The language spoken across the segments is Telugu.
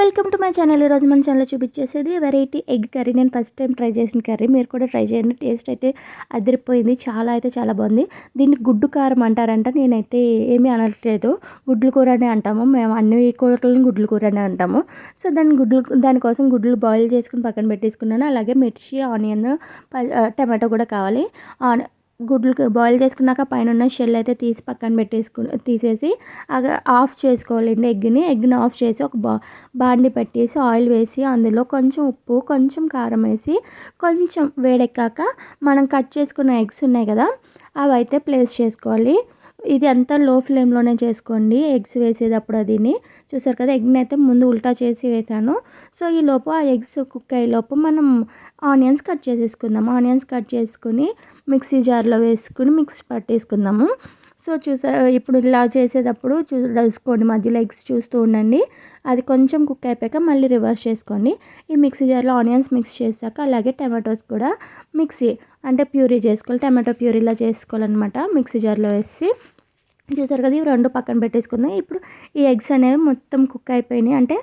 Welcome to my channel. ఈరోజు మన ఛానల్ చూపించేసేది వెరైటీ ఎగ్ కర్రీ. నేను ఫస్ట్ టైం ట్రై చేసిన కర్రీ. మీరు కూడా ట్రై చేయండి. టేస్ట్ అయితే అదిరిపోయింది. చాలా అయితే చాలా బాగుంది. దీన్ని గుడ్డు కారం అంటారంట. నేనైతే ఏమీ అనట్లేదు. గుడ్లు కూర అనే అంటాము. మేము అన్ని కూరలను గుడ్లు కూర అనే అంటాము. సో దాన్ని గుడ్లు దానికోసం గుడ్లు బాయిల్ చేసుకుని పక్కన పెట్టేసుకున్నాను. అలాగే మిర్చి ఆనియన్ టమాటో కూడా కావాలి. గుడ్లు బాయిల్ చేసుకున్నాక పైన ఉన్న షెల్ అయితే తీసి పక్కన పెట్టేసుకు తీసేసి ఆఫ్ చేసుకోవాలండి ఎగ్ని ఎగ్ని ఆఫ్ చేసి ఒక బా బాండి పెట్టేసి ఆయిల్ వేసి అందులో కొంచెం ఉప్పు కొంచెం కారం వేసి కొంచెం వేడెక్కాక మనం కట్ చేసుకున్న ఎగ్స్ ఉన్నాయి కదా అవి అయితే ప్లేస్ చేసుకోవాలి. ఇది అంతా లో ఫ్లేమ్లోనే చేసుకోండి. ఎగ్స్ వేసేటప్పుడు అదిని. చూసారు కదా ఎగ్ని అయితే ముందు ఉల్టా చేసి వేసాను. సో ఈ లోపు ఆ ఎగ్స్ కుక్ అయ్యే లోపు మనం ఆనియన్స్ కట్ చేసేసుకుందాం. ఆనియన్స్ కట్ చేసుకుని మిక్సీ జార్లో వేసుకుని మిక్స్ పట్టేసుకుందాము. సో చూసా ఇప్పుడు ఇలా చేసేటప్పుడు చూసుకోండి మధ్యలో ఎగ్స్ చూస్తూ ఉండండి. అది కొంచెం కుక్ అయిపోయాక మళ్ళీ రివర్స్ చేసుకోండి. ఈ మిక్సీ జార్లో ఆనియన్స్ మిక్స్ చేశాక అలాగే టమాటోస్ కూడా మిక్సీ అంటే ప్యూరీ చేసుకోవాలి టమాటో ప్యూరీలా చేసుకోవాలన్నమాట మిక్సీ జార్లో వేసి. చూసారు కదా ఇవి రెండు పక్కన పెట్టేసుకుందాం. ఇప్పుడు ఈ ఎగ్స్ అనేవి మొత్తం కుక్ అయిపోయినాయి. అంటే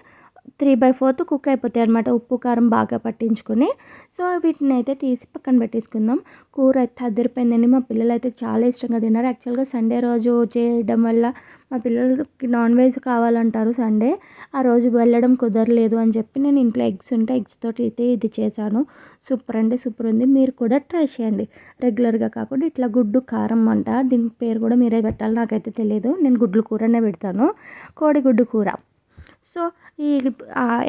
త్రీ బై ఫోర్త్ కుక్ అయిపోతాయి అనమాట ఉప్పు కారం బాగా పట్టించుకొని. సో వీటిని అయితే తీసి పక్కన పెట్టేసుకుందాం. కూర అయితే అదిరిపోయిందండి. మా పిల్లలు అయితే చాలా ఇష్టంగా తిన్నారు. యాక్చువల్గా సండే రోజు చేయడం వల్ల మా పిల్లలకి నాన్ వెజ్ కావాలంటారు సండే. ఆ రోజు వెళ్ళడం కుదరలేదు అని చెప్పి నేను ఇంట్లో ఎగ్స్ ఉంటే ఎగ్స్ తోటి అయితే ఇది చేశాను. సూపర్ అంటే సూపర్ ఉంది. మీరు కూడా ట్రై చేయండి. రెగ్యులర్గా కాకుండా ఇట్లా గుడ్డు కారం అంట. దీని పేరు కూడా మీరే పెట్టాలి. నాకైతే తెలియదు నేను గుడ్లు కూరనే పెడతాను. కోడిగుడ్డు కూర. సో ఈ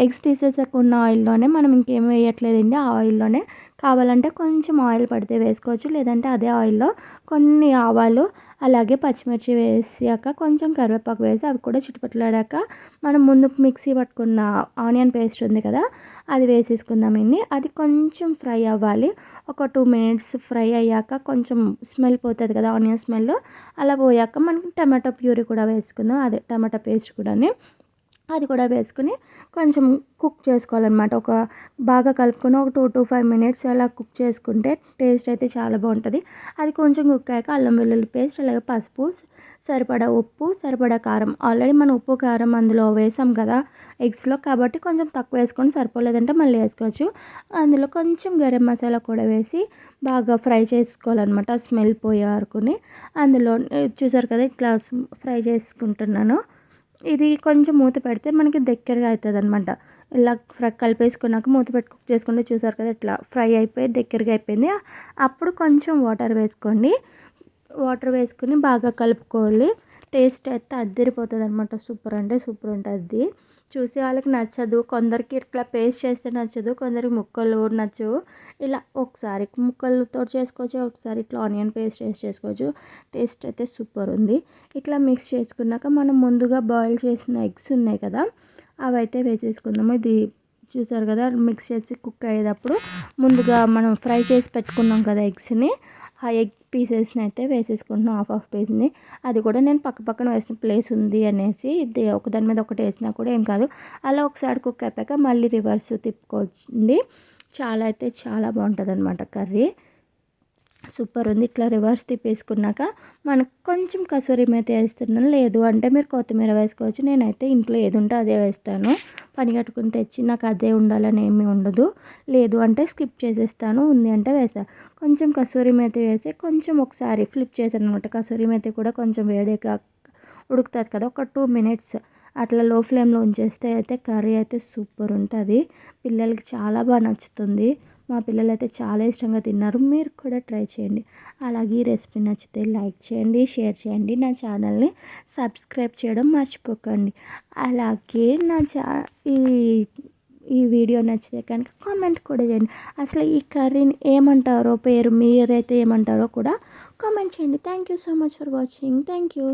ఎగ్స్ తీసేసాకున్న ఆయిల్లోనే మనం ఇంకేం వేయట్లేదండి. ఆ ఆయిల్లోనే కావాలంటే కొంచెం ఆయిల్ పడితే వేసుకోవచ్చు. లేదంటే అదే ఆయిల్లో కొన్ని ఆవాలు అలాగే పచ్చిమిర్చి వేసాక కొంచెం కరివేపాకు వేసి అవి కూడా చిటపట్లాడాక మనం ముందు మిక్సీ పట్టుకున్న ఆనియన్ పేస్ట్ ఉంది కదా అది వేసేసుకుందాం అండి. అది కొంచెం ఫ్రై అవ్వాలి. ఒక టూ మినిట్స్ ఫ్రై అయ్యాక కొంచెం స్మెల్ పోతుంది కదా ఆనియన్ స్మెల్. అలా పోయాక మనం టమాటో ప్యూరీ కూడా వేసుకుందాం. అదే టమాటో పేస్ట్ కూడాని. అది కూడా వేసుకుని కొంచెం కుక్ చేసుకోవాలన్నమాట. ఒక బాగా కలుపుకొని ఒక టూ టు ఫైవ్ మినిట్స్ అలా కుక్ చేసుకుంటే టేస్ట్ అయితే చాలా బాగుంటుంది. అది కొంచెం కుక్ అయ్యాక అల్లం వెల్లుల్లి పేస్ట్ అలాగే పసుపు సరిపడా ఉప్పు సరిపడా కారం. ఆల్రెడీ మనం ఉప్పు కారం అందులో వేసాం కదా ఎగ్స్లో కాబట్టి కొంచెం తక్కువ వేసుకొని సరిపోలేదంటే మళ్ళీ వేసుకోవచ్చు. అందులో కొంచెం గరం మసాలా కూడా వేసి బాగా ఫ్రై చేసుకోవాలన్నమాట. స్మెల్ పోయే వరకుని అందులో చూసారు కదా ఇట్లా ఫ్రై చేసుకుంటున్నాను. ఇది కొంచెం మూత పెడితే మనకి దగ్గరగా అవుతుంది అనమాట ఇలా ఫ్రై కలిపేసుకున్నాక మూత పెట్టి కుక్ చేసుకుంటే చూసారు కదా ఇట్లా ఫ్రై అయిపోయి దగ్గరగా అయిపోయింది. అప్పుడు కొంచెం వాటర్ వేసుకోండి. వాటర్ వేసుకుని బాగా కలుపుకోవాలి. టేస్ట్ అయితే అద్దరిపోతుంది అనమాట సూపర్ అంటే సూపర్ ఉంటుంది. చూసే వాళ్ళకి నచ్చదు. కొందరికి ఇట్లా పేస్ట్ చేస్తే నచ్చదు. కొందరికి ముక్కలు నచ్చవు. ఇలా ఒకసారి ముక్కలతో చేసుకోవచ్చు. ఒకసారి ఇట్లా ఆనియన్ పేస్ట్ చేసి చేసుకోవచ్చు. టేస్ట్ అయితే సూపర్ ఉంది. ఇట్లా మిక్స్ చేసుకున్నాక మనం ముందుగా బాయిల్ చేసిన ఎగ్స్ ఉన్నాయి కదా అవి అయితే వేసేసుకుందాము. ఇది చూసారు కదా మిక్స్ చేసి కుక్ అయ్యేటప్పుడు ముందుగా మనం ఫ్రై చేసి పెట్టుకున్నాం కదా ఎగ్స్ని. ఆ ఎగ్ పీసెస్ని అయితే వేసేసుకుంటున్నాను హాఫ్ హాఫ్ పీస్ని. అది కూడా నేను పక్క పక్కన వేసిన ప్లేస్ ఉంది అనేసి ఇది ఒకదాని మీద ఒకటి వేసినా కూడా ఏం కాదు. అలా ఒకసారి కుక్ అయిపోయాక మళ్ళీ రివర్స్ తిప్పుకోవచ్చండి చాలా అయితే చాలా బాగుంటుంది అనమాట కర్రీ. సూపర్ ఉంది. ఇట్లా రివర్స్ తిప్పేసుకున్నాక మనకు కొంచెం కసూరి మేత వేస్తున్నాను. లేదు అంటే మీరు కొత్తిమీర వేసుకోవచ్చు. నేనైతే ఇంట్లో ఏది ఉంటే అదే వేస్తాను. పనిగట్టుకుని తెచ్చి నాకు అదే ఉండాలని ఏమీ ఉండదు. లేదు అంటే స్కిప్ చేసేస్తాను ఉంది అంటే వేస్తాను కొంచెం కసూరి మేత వేసి కొంచెం ఒకసారి ఫ్లిప్ చేశాను అనమాట కసూరి మేత కూడా కొంచెం వేడిగా ఉడుకుతుంది కదా ఒక టూ మినిట్స్ అట్లా లో ఫ్లేమ్లో ఉంచేస్తే అయితే కర్రీ అయితే సూపర్ ఉంటుంది. పిల్లలకి చాలా బాగా నచ్చుతుంది. మా పిల్లలు అయితే చాలా ఇష్టంగా తిన్నారు. మీరు కూడా ట్రై చేయండి. అలాగే ఈ రెసిపీ నచ్చితే లైక్ చేయండి షేర్ చేయండి. నా ఛానల్ని సబ్స్క్రైబ్ చేయడం మర్చిపోకండి. అలాగే నా చా ఈ ఈ వీడియో నచ్చితే కనుక కామెంట్ కూడా చేయండి. అసలు ఈ కర్రీని ఏమంటారో పేరు మీరైతే ఏమంటారో కూడా కామెంట్ చేయండి. Thank you so much for watching. Thank you.